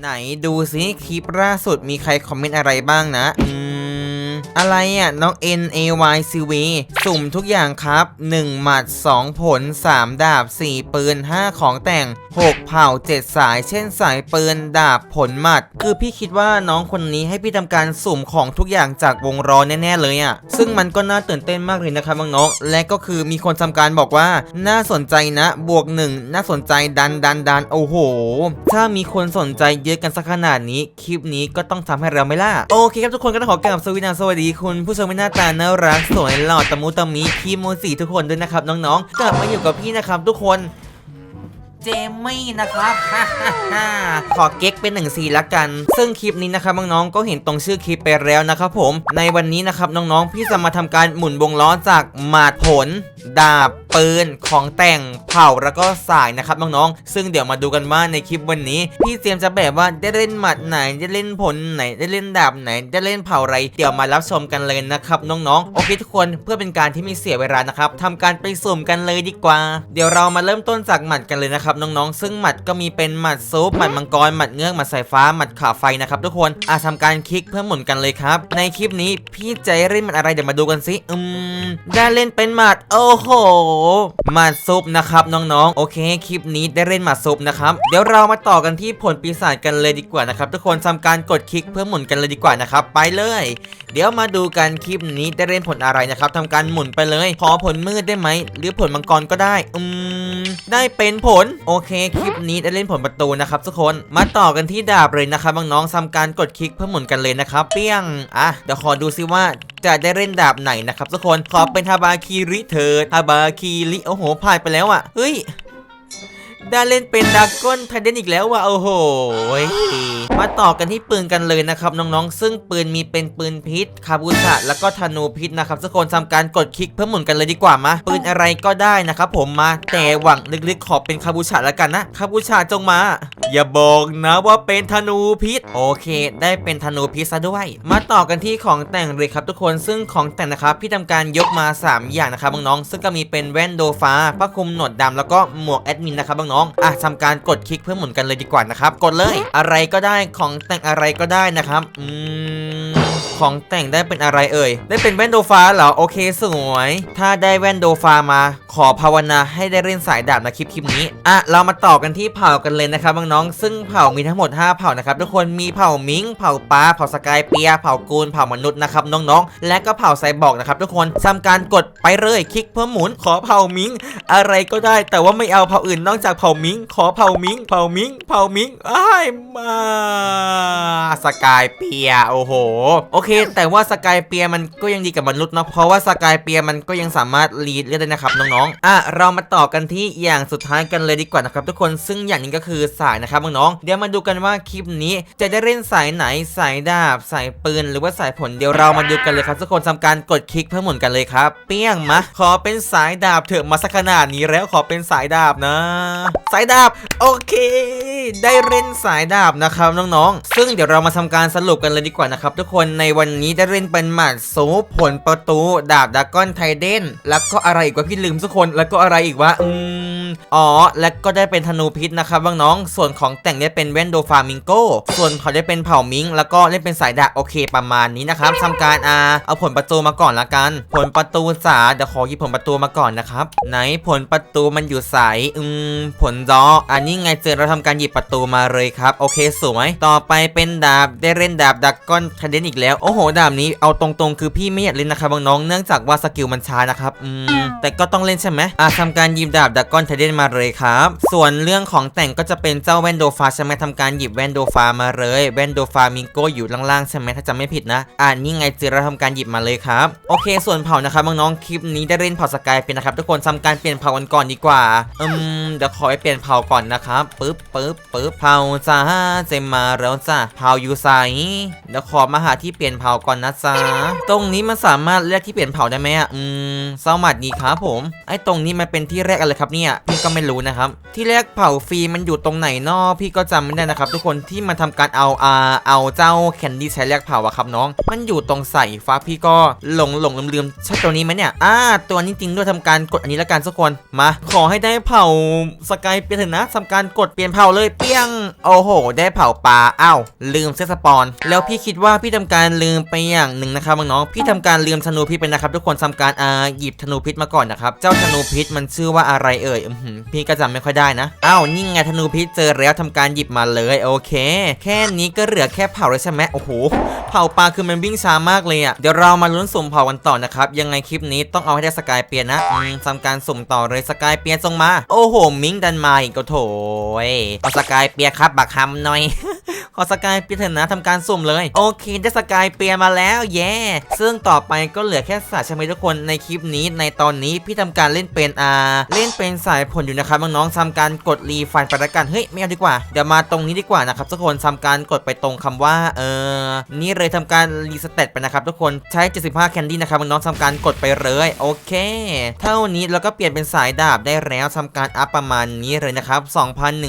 ไหนดูสิคลิปล่าสุดมีใครคอมเมนต์อะไรบ้างนะ อืม อะไรอะน้อง N A Y C V สุ่มทุกอย่างครับ 1 หมัด 2 ผล 3 ดาบ 4 ปืน 5 ของแต่ง 6 เผ่า 7 สาย เช่นสายปืน ดาบผลหมัด คือพี่คิดว่าน้องคนนี้ให้พี่ทำการสุ่มของทุกอย่างจากวงล้อแน่ ๆ เลยอะ ซึ่งมันก็น่าตื่นเต้นมากเลยนะครับน้องๆและก็คือมีคนทำการบอกว่า น่าสนใจนะ บวกหนึ่งน่าสนใจดันดันดันโอ้โห ถ้ามีคนสนใจเยอะกันสักขนาดนี้คลิปนี้ก็ต้องทำให้เราไม่ล่ะโอเคครับทุกคนก็ต้องขอกราบสวีนะสวัสดีคุณผู้ชมที่หน้าตาน่ารักสวยหล่อตะมุตะมิคีโมสีทุกคนด้วยนะครับน้องๆ กลับมาอยู่กับพี่นะครับทุกคนเจมี่นะครับขอเก๊กเป็นหนึ่งสีละกัน ซึ่งคลิปนี้นะครับน้องๆ ก็เห็นตรงชื่อคลิปไปแล้วนะครับผม ในวันนี้นะครับน้องๆ พี่จะมาทำการหมุนวงล้อจากหมาดผล ดาบ ปืนของแต่งเผ่าแล้วก็สายนะครับน้องๆซึ่งเดี๋ยวมาดูกันว่าในคลิปวันนี้ พี่เตรียมจะแบบว่าได้เล่นหมัดไหนได้เล่นผลไหนได้เล่นดาบไหนได้เล่นเผ่าอะไร เดี๋ยวมารับชมกันเลยนะครับน้องๆโอเคทุกคนเพื่อเป็นการที่ไม่เสียเวลานะครับทำการไปสุ่มกันเลยดีกว่า เดี๋ยวเรามาเริ่มต้นจากหมัดกันเลยนะครับน้องๆ ซึ่งหมัดก็มีเป็นหมัดซุปหมัดมังกรหมัดเงือกหมัดสายฟ้าหมัดขาไฟนะครับทุกคนอาทำการคลิกเพื่อหมุนกันเลยครับ ในคลิปนี้พี่ใจเล่นหมัดอะไรเดี๋ยวมาดูกันสิอืมได้เล่นเป็นหมัดโอ้โหหมัดซุปนะครับน้องๆ โอเค คลิปนี้ได้เล่นหมัดซุปนะครับ เดี๋ยวเรามาต่อกันที่ผลปีศาจกันเลยดีกว่านะครับ ทุกคนทำการกดคลิกเพื่อหมุนกันเลยดีกว่านะครับ ไปเลย เดี๋ยวมาดูกันคลิปนี้ได้เล่นผลอะไรนะครับทำการหมุนไปเลย ขอผลมืดได้ไหม หรือผลมังกรก็ได้ อืม ได้เป็นผล โอเค คลิปนี้ได้เล่นผลประตูนะครับทุกคน มาต่อกันที่ดาบเลยนะครับน้องๆทำการกดคลิกเพื่อหมุนกันเลยนะครับ เปี้ยง อะ เดี๋ยวขอดูซิว่า จะได้เล่นดาบไหนนะครับทุกคน ขอเป็นฮาบาคิริเถิดฮาบาคิริโอ้โหผ่านไปแล้วอะ เฮ้ย ได้เล่นเป็นดราก้นไทเดนอีกแล้วว่ะโอ้โห มาต่อกันที่ปืนกันเลยนะครับน้องๆ ซึ่งปืนมีเป็นปืนพิษคาบูชะแล้วก็ธนูพิษนะครับทุกคนทำการกดคลิกเพื่อหมุนกันเลยดีกว่ามาปืนอะไรก็ได้นะครับผมมาแต่หวังลึกๆขอเป็นคาบูชะแล้วกันนะคาบูชะจงมา อย่าบอกนะว่าเป็นธนูพิษ โอเค ได้เป็นธนูพิษซะด้วย มาต่อกันที่ของแต่งเลยครับทุกคนซึ่งของแต่งนะครับพี่ทำการยกมา 3 อย่างนะครับน้องๆซึ่งก็มีเป็นแว่นโดฟ้าผ้าคลุมหนวดดำแล้วก็หมวกแอดมินนะครับน้องๆอะทำการกดคลิกเพื่อหมุนกันเลยดีกว่านะครับ กดเลยอะไรก็ได้ของแต่งอะไรก็ได้นะครับ อืม ของแต่งได้เป็นอะไรเอ่ย ได้เป็นแว่นโดฟ้าเหรอ โอเคสวย ถ้าได้แว่นโดฟ้ามา ขอภาวนาให้ได้เล่นสายดาบนะคลิปคลิปนี้ อะ เรามาต่อกันที่เผ่ากันเลยนะครับน้องๆ ซึ่งเผ่ามีทั้งหมด 5 เผ่านะครับทุกคน มีเผ่ามิง เผ่าปลา เผ่าสกายเปีย เผ่ากูน เผ่ามนุษย์นะครับน้องๆ และก็เผ่าไซบอร์กนะครับทุกคนทำการกดไปเลยคลิกเพื่อหมุน ขอเผ่ามิง อะไรก็ได้ แต่ว่าไม่เอาเผ่าอื่นนอกจากเผ่ามิง ขอเผ่ามิง เผ่ามิง เผ่ามิงอ้ายมาสกายเปีย โอ้โหโอเค แต่ว่าสกายเปียมันก็ยังดีกับมนุษย์เนาะเพราะว่าสกายเปียมันก็ยังสามารถรีดเลือดได้นะครับน้องๆอะเรามาต่อกันที่อย่างสุดท้ายกันเลยดีกว่านะครับทุกคนซึ่งอย่างนี้ก็คือสายนะครับน้องๆเดี๋ยวมาดูกันว่าคลิปนี้จะได้เล่นสายไหนสายดาบ สายปืน หรือว่าสายผลเดี๋ยวเรามาดูกันเลยครับทุกคนทำการกดคลิกเพื่อหมุนกันเลยครับ เปี้ยงมาขอเป็นสายดาบเถอะมาสักขนาดนี้แล้วขอเป็นสายดาบนะ สายดาบโอเค ได้เล่นสายดาบนะครับน้องๆ ซึ่งเดี๋ยวเรามาทำการสรุปกันเลยดีกว่านะครับทุกคนในวันนี้ได้เล่นเป็นหมัดซูปผลประตู ดาบดากอนไทเดนแล้วก็อะไรอีกวะพี่ลืมทุกคนแล้วก็อะไรอีกวะอืมอ๋อ และก็ได้เป็นธนูพิษนะครับบางน้อง ส่วนของแต่งได้เป็นแวนโดฟามิงโก ส่วนเขาได้เป็นเผ่ามิง แล้วก็เล่นเป็นสายดาบโอเคประมาณนี้นะครับทำการอาเอาผลประตูมาก่อนละกัน ผลประตูสาเดี๋ยวขอหยิบผลประตูมาก่อนนะครับไหนผลประตูมันอยู่สายอืมผลดออันนี้ไงเจอเราทำการหยิบประตูมาเลยครับ โอเคสวย ต่อไปเป็นดาบได้เล่นดาบดักก้อนคาเดนอีกแล้วโอ้โหดาบนี้เอาตรงๆ คือพี่ไม่อยากเล่นนะครับน้องๆเนื่องจากว่าสกิลมันช้านะครับอืมแต่ก็ต้องเล่นใช่ไหมอะทำการหยิบดาบดักก้อนคาเดนมาเลยครับ ส่วนเรื่องของแต่งก็จะเป็นเจ้าแวนโดฟาใช่ไหมทำการหยิบแวนโดฟามาเลยแวนโดฟามิงโกอยู่ล่างๆใช่ไหมถ้าจำไม่ผิดนะอ่านี่ไงเจอเราทำการหยิบมาเลยครับโอเค ส่วนเผ่านะครับน้องๆคลิปนี้ได้เล่นเผ่าสกายเป็นนะครับทุกคนทำการเปลี่ยนเผ่ากันก่อนดีกว่าอืมเดี๋ยวขอไปเปลี่ยนเผ่าก่อนนะครับปึ๊บปึ๊บปึ๊บเผ่าจ้าเจมมาแล้วจ้าเผ่าอยู่ไสเดี๋ยวขอมาหาที่เปลี่ยนเผ่าก่อนนะจ๊ะตรงนี้มันสามารถเลือกที่เปลี่ยนเผ่าได้ไหมอะอืมสวัสดีครับผม ไอ้ตรงนี้มันเป็นที่แรกอะไรครับเนี่ยพี่ก็ไม่รู้นะครับ ที่แรกเผ่าฟรีมันอยู่ตรงไหนนอพี่ก็จำไม่ได้นะครับ ทุกคนที่มาทำการเอาอาเอาเจ้าแคนดี้ใช้แลกเผ่าอะครับน้อง มันอยู่ตรงใส่ฟ้าพี่ก็หลงหลงลืมลืมใช่ตัวนี้ไหมเนี่ยอ่าตัวนี้จริงด้วยทำการกดอันนี้แล้วกันทุกคนมา ขอให้ได้เผ่าสกายเปลี่ยนนะทำการกดเปลี่ยนเผ่าเลยเปี้ยงโอ้โห ได้เผ่าปลาอ้าวลืมเซตสปอน แล้วพี่คิดว่าพี่ทำการลืมไปอย่างหนึ่งนะครับน้องๆพี่ทำการลืมธนูพิษไปนะครับทุกคนทำการอ่าหยิบธนูพิษมาก่อนนะครับเจ้าธนูพิษมันชื่อว่าอะไรเอ่ยอือหือพี่ก็จำไม่ค่อยได้นะอ้าวนี่ไงธนูพิษเจอแล้วทำการหยิบมาเลยโอเค แค่นี้ก็เหลือแค่เผ่าแล้วใช่ไหมโอ้โหเผ่าปลาคือมันวิ่งช้ามากเลยอะเดี๋ยวเรามาลุ้นสุ่มเผ่ากันต่อนะครับยังไงคลิปนี้ต้องเอาให้ได้สกายเปียนนะอืมทำการสุ่มต่อเลยสกายเปียนส่งมา โอ้โหมิงดันมาอีกก็โถยเอาสกายเปียครับบักฮัมหน่อยขอสกายเปียนเถอะนะทำการสุ่มเลย โอเคได้สกายายเปียนมาแล้วเย้ซึ่งต่อไปก็เหลือแค่สัตว์ใช่ไหมทุกคนในคลิปนี้ในตอนนี้พี่ทำการเล่นเป็นอ่าเล่นเป็นสายผลอยู่นะครับน้องๆทำการกดรีฟันไปละกันเฮ้ยไม่เอาดีกว่าเดี๋ยวมาตรงนี้ดีกว่านะครับทุกคนทำการกดไปตรงคำว่าเออนี่เลยทำการรีสเตตไปนะครับทุกคนใช้ 75 แคนดี้นะครับน้องๆทำการกดไปเลยโอเค เท่านี้แล้วก็เปลี่ยนเป็นสายดาบได้แล้วทำการอัพประมาณนี้เลยนะครับ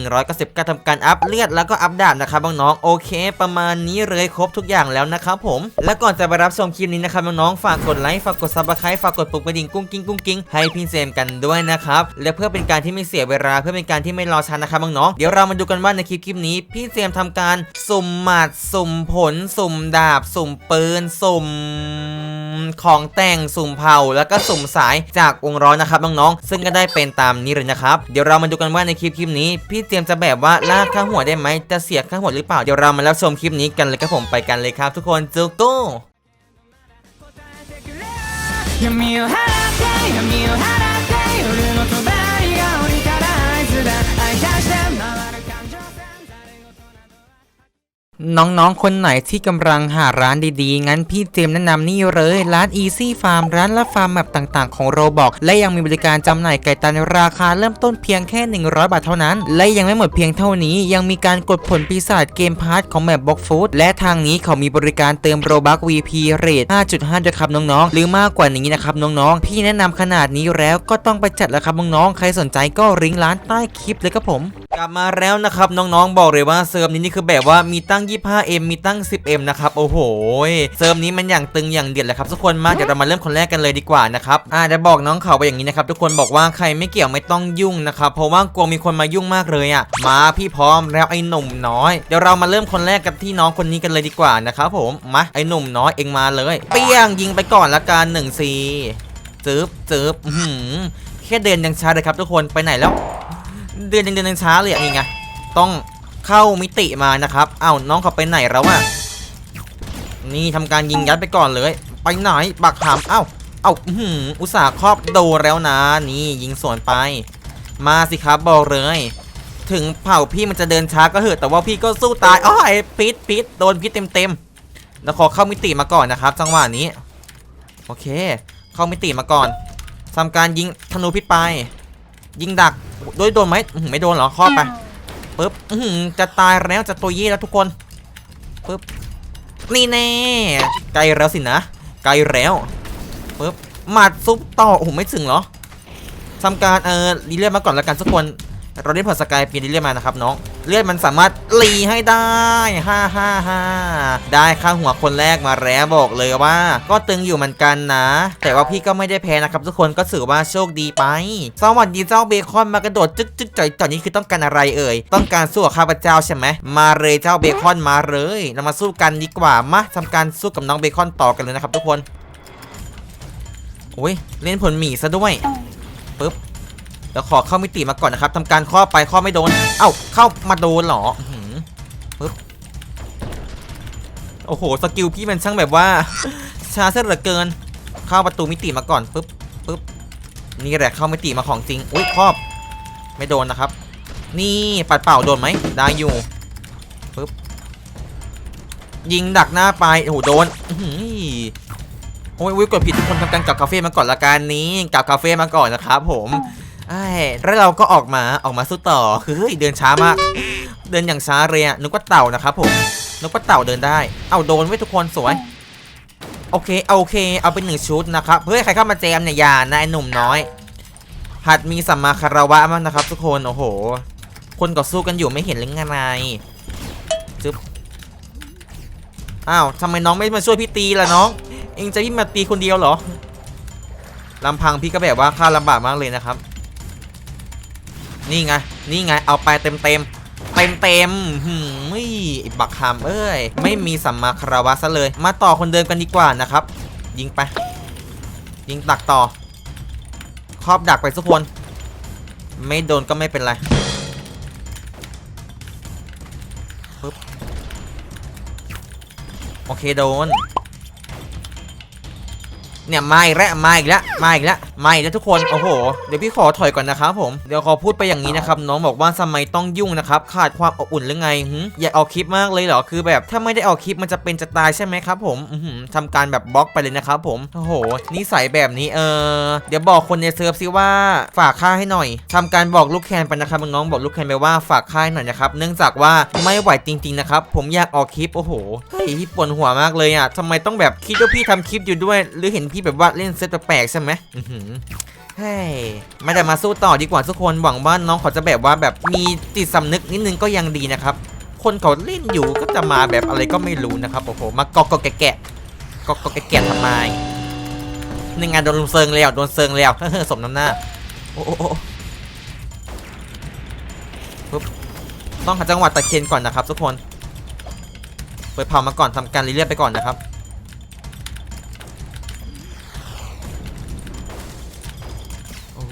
2,199ทำการอัพเลือดแล้วก็อัพดาบนะครับน้องๆโอเค ประมาณนี้เลยครบทุกอย่างแล้วนะครับผม และก่อนจะไปรับชมคลิปนี้นะครับน้องๆ ฝากกดไลค์ ฝากกดซับสไครต์ฝากกดปุ่มกระดิ่งกุ้งกิ้งกุ้งกิ้งให้พี่เซมกันด้วยนะครับ และเพื่อเป็นการที่ไม่เสียเวลา เพื่อเป็นการที่ไม่รอช้านะครับน้องๆ เดี๋ยวเรามาดูกันว่าในคลิปคลิปนี้พี่เซมทำการสุ่มหมัด สุ่มผล สุ่มดาบ สุ่มปืน สุ่มของแต่งสุ่มเผาแล้วก็สุ่มสายจากวงร้อนนะครับน้องๆ ซึ่งก็ได้เป็นตามนี้เลยนะครับ เดี๋ยวเรามาดูกันว่าในคลิปคลิปนี้ พี่เจมส์จะแบบว่าลากค่าหัวได้ไหมจะเสียค่าหัวหรือเปล่า เดี๋ยวเรามารับชมคลิปนี้กันเลยครับผมไปกันเลยครับทุกคน満足闇を払って闇を น้องๆ คนไหนที่กำลังหาร้านดีๆ งั้นพี่เจมแนะนำนี่เลย ร้าน Easy Farm ร้านละฟาร์มแบบต่างๆ ของโรบอกและยังมีบริการจำหน่ายไก่ตันราคาเริ่มต้นเพียงแค่ 100 บาทเท่านั้น และยังไม่หมดเพียงเท่านี้ ยังมีการกดผลปีศาจเกมพาร์ทของแมปบ็อกฟูดและทางนี้เขามีบริการเติมโรบัก VP เรท5.5ด้วยครับน้องๆ หรือมากกว่านี้นะครับน้องๆ พี่แนะนำขนาดนี้แล้วก็ต้องไปจัดแล้วครับน้องๆ ใครสนใจก็ริงก์ร้านใต้คลิปเลยครับผม กลับมาแล้วนะครับน้องๆบอกเลยว่าเซิร์ฟนี้นี่คือแบบว่ามีตั้ง 25M มีตั้ง 10M นะครับโอ้โหเซิร์ฟนี้มันอย่างตึงอย่างเดือดเลยครับทุกคนมาเดี๋ยวเรามาเริ่มคนแรกกันเลยดีกว่านะครับอ่าเดี๋ยวบอกน้องเขาไปอย่างนี้นะครับทุกคนบอกว่าใครไม่เกี่ยวไม่ต้องยุ่งนะครับเพราะว่ากลัวมีคนมายุ่งมากเลยอะมาพี่พร้อมแล้วไอ้หนุ่มน้อยเดี๋ยวเรามาเริ่มคนแรกกันที่น้องคนนี้กันเลยดีกว่านะครับผมมาไอ้หนุ่มน้อยเองมาเลย เปี้ยงยิงไปก่อนละกันหนึ่งซีจึ๊บจึ๊บอื้อหือแค่เดินยังช้าเลยครับทุกคนไปไหนแล้ว เดือนยังเดือนยังช้าเลยอะนี่ไงต้องเข้ามิติมานะครับเอ้าน้องเขาไปไหนแล้วอะนี่ทำการยิงยัดไปก่อนเลย ไปไหนบักหามเอ้าเอ้าอื้อหืออุตส่าห์ครอบโดนแล้วนะ นี่ยิงสวนไป มาสิครับบอกเลย ถึงเผ่าพี่มันจะเดินช้าก็เหอะแต่ว่าพี่ก็สู้ตายอ้อไอ้พิษพิษโดนพิษเต็มเต็มแล้วขอเข้ามิติมาก่อนนะครับ จังหวะนี้โอเค เข้ามิติมาก่อนทำการยิงธนูพิษไป ยิงดัก โดยโดนไหมไม่โดนเหรอครอบไปปึ๊บจะตายแล้วจะตัวยี่แล้วทุกคนปึ๊บนี่แน่ไกลแล้วสินะไกลแล้วปึ๊บหมัดซุปต่อโอ้โหไม่ถึงเหรอทำการเออรีเลียมาก่อนแล้วกันทุกคน เราได้ผ่อนสกายปีนรีเลียมานะครับน้องเลือดมันสามารถรีให้ได้ฮ่าฮ่าฮ่าได้ค่าหัวคนแรกมาแล้วบอกเลยว่า ก็ตึงอยู่เหมือนกันนะ แต่ว่าพี่ก็ไม่ได้แพ้นะครับทุกคนก็ถือว่าโชคดีไป สวัสดีเจ้าเบคอนมากระโดดจึ๊กจึ๊กจ่อยจ่อยนี่คือต้องการอะไรเอ่ย ต้องการสู้กับข้าพเจ้าใช่ไหมมาเลยเจ้าเบคอนมาเลยเรามาสู้กันดีกว่ามาทำการสู้กับน้องเบคอนต่อกันเลยนะครับทุกคนโอ้ยเล่นผลหมีซะด้วยปึ๊บ เดี๋ยวขอเข้ามิติมาก่อนนะครับทำการข้อไปข้อไม่โดน เอ้าเข้ามาโดนเหรอโอ้โหสกิลพี่มันช่างแบบว่าช้าเสียเหลือเกิน เข้าประตูมิติมาก่อนปึ๊บปึ๊บนี่แหละเข้ามิติมาของจริงอุ้ยครอบ ไม่โดนนะครับ นี่ปัดเป่าโดนไหมได้อยู่ปึ๊บยิงดักหน้าไปโอ้โหโดนโอ้ยอุ้ยกดผิดทุกคนทำการกลับคาเฟ่มาก่อนละกันนี้กลับคาเฟ่มาก่อนนะครับผม ไอ้แล้วเราก็ออกมาออกมาสู้ต่อเฮ้ยเดินช้ามาก เดินอย่างช้าเลยอะนึกว่าเต่านะครับผมนึกว่าเต่าเดินได้ เอาโดนไว้ทุกคนสวย โอเคโอเค เอาเป็นหนึ่งชุดนะครับเฮ้ยใครเข้ามาแจมเนี่ยอย่านะไอหนุ่มน้อย หัดมีสัมมาคารวะมั้างนะครับ ทุกคนโอ้โห คนก็สู้กันอยู่ไม่เห็นหรือไงจึ๊บอ้าวทำไมน้องไม่มาช่วยพี่ตีล่ะน้องเองจะพี่มาตีคนเดียวเหรอลำพังพี่ก็แบบว่าค่าลำบากมากเลยนะครับ นี่ไง นี่ไง เอาไปเต็มเต็มเต็มเต็มหืมไม่บักคำเอ้ย ไม่มีสัมมาคารวะซะเลย มาต่อคนเดิมกันดีกว่านะครับ ยิงไป ยิงดักต่อ ครอบดักไปทุกคน ไม่โดนก็ไม่เป็นไรปึ๊บโอเคโดน เนี่ยมาอีกแล้ว มาอีกแล้ว มาอีกแล้วไมาอีกแล้วทุกคนโอ้โหเดี๋ยวพี่ขอถอยก่อนนะครับผมเดี๋ยวขอพูดไปอย่างนี้นะครับน้องบอกว่าทำไมต้องยุ่งนะครับขาดความอบอุ่นหรือไงหึอยากเอาคลิปมากเลยเหรอคือแบบถ้าไม่ได้เอาคลิปมันจะเป็นจะตายใช่ไหมครับผมอื้อหือทำการแบบบล็อกไปเลยนะครับผมโอ้โหนิสัยแบบนี้เออเดี๋ยวบอกคนในเซิร์ฟซิว่าฝากค่าให้หน่อยทำการบอกลูกแคนไปนะครับน้องบอกลูกแคนไปว่าฝากค่าหหน่อยนะครับเนื่องจากว่าไม่ไหวจริงๆนะครับผมอยากออกคลิปโอ้โหเฮ้ยพี่ปวดหัวมากเลยอะทำไมต้องแบบคิดว่าพี่ทำคลิปอยู่ด้วย หรือเห็นพี่แบบว่าเล่นเซตแปลกๆใช่ไหมเฮ้ยไม่ได้มาสู้ต่อดีกว่าทุกคนหวังว่าน้องเขาจะแบบว่าแบบมีจิตสำนึกนิดนึงก็ยังดีนะครับ คนเขาเล่นอยู่ก็จะมาแบบอะไรก็ไม่รู้นะครับโอ้โหมากอกกอกแกะแกะกอกกอกแกะแกะทำไมนี่งานโดนลุมเซิงแล้วโดนเซิงแล้วเฮ้สมน้ำหน้าโอ้โอ้โอ้ปึ๊บต้องหาจังหวะตะเคียนก่อนนะครับทุกคนเปิดเผามาก่อนทำการรีเลียไปก่อนนะครับ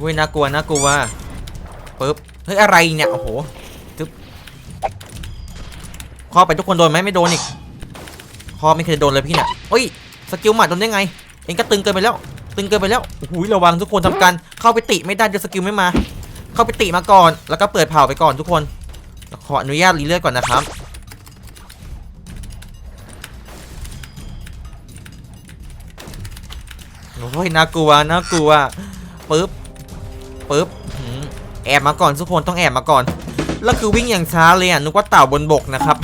อ้ยน่ากลัวน่ากลัวปึ๊บเฮ้ยอะไรเนี่ยโอ้โหจึ๊บคอไปทุกคนโดนไหมไม่โดนอีกคอไม่เคยโดนเลยพี่เนี่ยเฮ้ยสกิลหมัดโดนได้ไง เองก็ตึงเกินไปแล้ว ตึงเกินไปแล้วโอ้โหระวังทุกคนทำการเข้าไปติไม่ได้เดี๋ยวสกิลไม่มา เข้าไปติมาก่อน แล้วก็เปิดเผาไปก่อนทุกคนขออนุญาตรีเลือดก่อนนะครับโอ้ยน่ากลัวน่ากลัวปึ๊บ ปึ๊บแอบมาก่อนทุกคนต้องแอบมาก่อนแล้วคือวิ่งอย่างช้าเลยอะนึกว่าเต่าบนบกนะครับ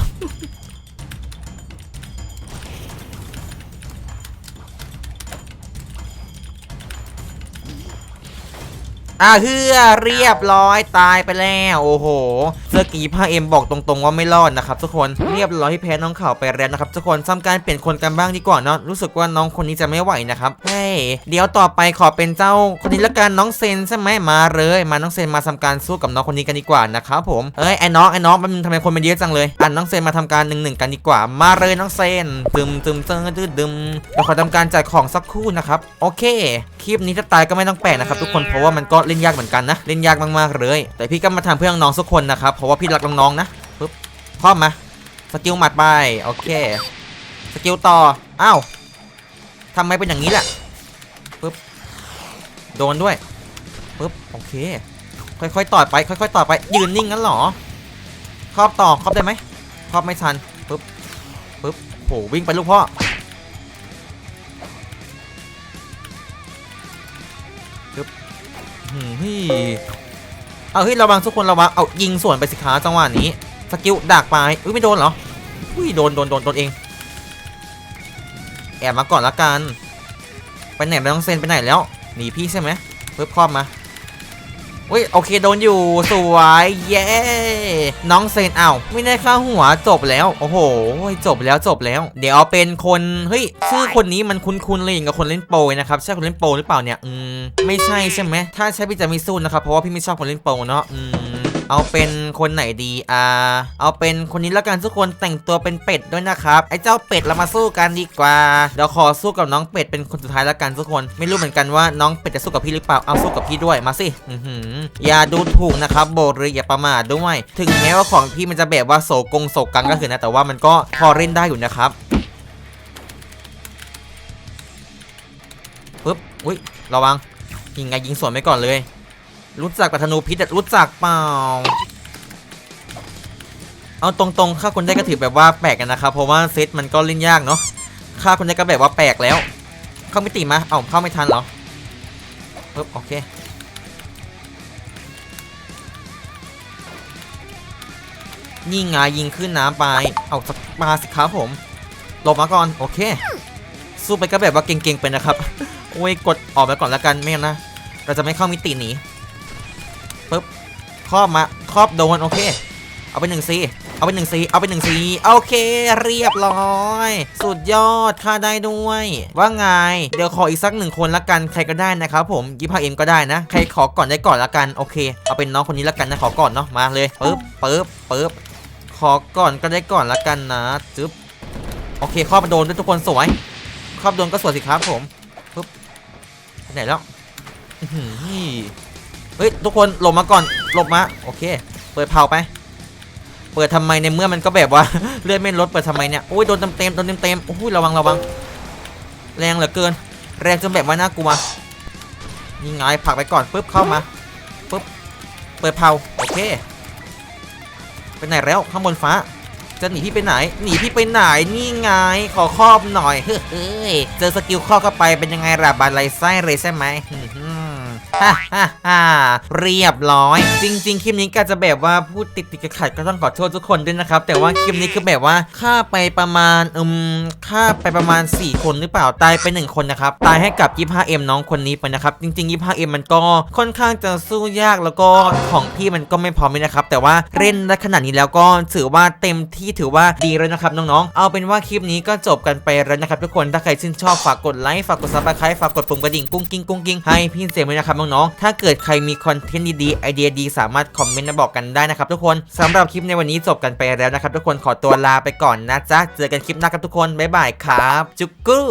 อ่าเฮือเรียบร้อยตายไปแล้วโอ้โหเสื้อกีผ้าเอ็มบอกตรงๆว่าไม่รอดนะครับทุกคนเรียบร้อยที่แพ้น้องเข่าไปแล้วนะครับทุกคนทำการเปลี่ยนคนกันบ้างดีกว่าเนาะรู้สึกว่าน้องคนนี้จะไม่ไหวนะครับเฮ้ยเดี๋ยวต่อไปขอเป็นเจ้าคนนี้ละกันน้องเซนใช่ไหมมาเลยมาน้องเซนมาทำการสู้กับน้องคนนี้กันดีกว่านะครับผมเอ้ยไอ้น้องไอ้น้องมันทำไมคนมันเยอะจังเลยอะน้องเซนมาทำการหนึ่งหนึ่งกันดีกว่า มาเลยน้องเซนตึมตึมตึมตึมตึมเดี๋ยวขอทำการจ่ายของสักคู่นะครับโอเคคลิปนี้ถ้าตายก็ไม่ต้องแปลกนะครับทุกคนเพราะว่ามันก็เล่นยากเหมือนกันนะ เล่นยากมากๆเลย แต่พี่ก็มาทำเพื่อน้องๆทุกคนนะครับ เพราะว่าพี่รักน้องๆนะปึ๊บพร้อมมาสกิลหมัดไป โอเค สกิลต่อ อ้าวทำไมเป็นอย่างนี้ล่ะปึ๊บ โดนด้วยปึ๊บ โอเค ค่อยๆ ต่อไป ค่อยๆ ต่อไป ยืนนิ่งงั้นหรอ ครอบต่อ ครอบได้ไหม ครอบไม่ทันปึ๊บปึ๊บโหวิ่งไปลูกพ่อ ฮ้ยเอาเฮ้ยระวังทุกคนระวังเอายิงสวนไปสิขาจังหวะนี้สกิลดักไปอุ้ยไม่โดนเหรออุ้ยโดนโดนโดนโดนเอง แอบมาก่อนละกัน ไปไหนไปต้องเซนไปไหนแล้วหนีพี่ใช่ไหมเพิ่มครอบมา อุ้ยโอเคโดนอยู่สวยเย้น้องเซนเอาไม่ได้ข้าหัวจบแล้ว โอ้โห จบแล้วจบแล้ว เดี๋ยวเอาเป็นคนเฮ้ยชื่อคนนี้มันคุ้นๆเลยอย่างกับคนเล่นโปรนะครับใช่คนเล่นโปรหรือเปล่าเนี่ยอืมไม่ใช่ใช่ไหมถ้าใช่พี่จะไม่สู้นะครับเพราะว่าพี่ไม่ชอบคนเล่นโปรเนาะอืม เอาเป็นคนไหนดีอ่าเอาเป็นคนนี้ละกันทุกคนแต่งตัวเป็นเป็ดด้วยนะครับไอ้เจ้าเป็ดเรามาสู้กันดีกว่าเดี๋ยวขอสู้กับน้องเป็ดเป็นคนสุดท้ายละกันทุกคน ไม่รู้เหมือนกันว่าน้องเป็ดจะสู้กับพี่หรือเปล่าเอาสู้กับพี่ด้วยมาสิอย่าดูถูกนะครับโบหรืออย่าประมาทด้วย ถึงแม้ว่าของพี่มันจะแบบว่าโศกงโศกังก็คือนะแต่ว่ามันก็พอเล่นได้อยู่นะครับปึ๊บอุ้ยระวังยิงไงยิงสวนไปก่อนเลย รู้จักปัทนูพิษรู้จักเปล่า เอาตรงๆค่าคนได้ก็ถือแบบว่าแปลกกันนะครับ เพราะว่าเซตมันก็เล่นยากเนาะค่าคนได้ก็แบบว่าแปลกแล้ว เข้าไม่ติมาเอ้าเข้าไม่ทันเหรอปึ๊บโอเคนี่ไงยิงขึ้นน้ำไป เอาสักมาสิครับผมหลบมาก่อน โอเค สู้ไปก็แบบว่าเก่งๆไปนะครับโอ้ยกดออกไปก่อนแล้วกันไม่งั้นนะ เราจะไม่เข้ามิติหนี ปึ๊บครอบมาครอบโดนโอเคเอาไปหนึ่งซีเอาไปหนึ่งซีเอาไปหนึ่งซีโอเค เรียบร้อย สุดยอดค่าได้ด้วย ว่าไง เดี๋ยวขออีกสักหนึ่งคนละกันใครก็ได้นะครับผมยี่ห้าเอ็มก็ได้นะ ใครขอก่อนได้ก่อนละกันโอเค เอาเป็นน้องคนนี้ละกันนะขอก่อนเนาะมาเลยปึ๊บปึ๊บปึ๊บขอก่อนก็ได้ก่อนละกันนะจึ๊บโอเคครอบโดนด้วยทุกคนสวยครอบโดนก็สวยสิครับผมปึ๊บไหนแล้ว เฮ้ยทุกคนหลบมาก่อนหลบมาโอเค เปิดเผาไป เปิดทำไมในเมื่อมันก็แบบว่าเลือดไม่ลดเปิดทำไมเนี่ยโอ้ยโดนเต็มเต็มโดนเต็มเต็มโอ้ยระวังระวัง แรงเหลือเกิน แรงจนแบบว่าน่ากลัวนี่ไงผักไปก่อนปุ๊บเข้ามาปุ๊บเปิดเผาโอเคไปไหนแล้วข้างบนฟ้า จะหนีพี่ไปไหน หนีพี่ไปไหนนี่ไงขอครอบหน่อยเฮ้ยเจอสกิลครอบเข้าไปเป็นยังไงล่ะบาลัยไส้เลยใช่ไหม ฮ่าฮ่าฮ่าเรียบร้อย จริง ๆ คลิปนี้ก็จะแบบว่าพูดติดติดขัดก็ต้องขอโทษทุกคนด้วยนะครับ แต่ว่าคลิปนี้คือแบบว่าฆ่าไปประมาณอืมฆ่าไปประมาณ 4 คนหรือเปล่าตายไป 1 คนนะครับ ตายให้กับ 25M น้องคนนี้ไปนะครับ จริง ๆ 25M มันก็ค่อนข้างจะสู้ยากแล้วก็ของพี่มันก็ไม่พร้อมเลยนะครับ แต่ว่าเล่นได้ขนาดนี้แล้วก็ถือว่าเต็มที่ถือว่าดีแล้วนะครับน้องๆ เอาเป็นว่าคลิปนี้ก็จบกันไปแล้วนะครับทุกคนถ้าใครชื่นชอบฝากกดไลค์ฝากกดซับสไครต์ฝากกดปุ่มกระดิ่งกุ้งกิ้งกุ้งกิ้งให้พี่เสียงด้วยนะครับน้องๆ ถ้าเกิดใครมีคอนเทนต์ดีๆ ไอเดียดีสามารถคอมเมนต์มาบอกกันได้นะครับทุกคนสำหรับคลิปในวันนี้จบกันไปแล้วนะครับทุกคนขอตัวลาไปก่อนนะจ๊ะ เจอกันคลิปหน้าครับทุกคน บ๊ายบายครับ จุกกู้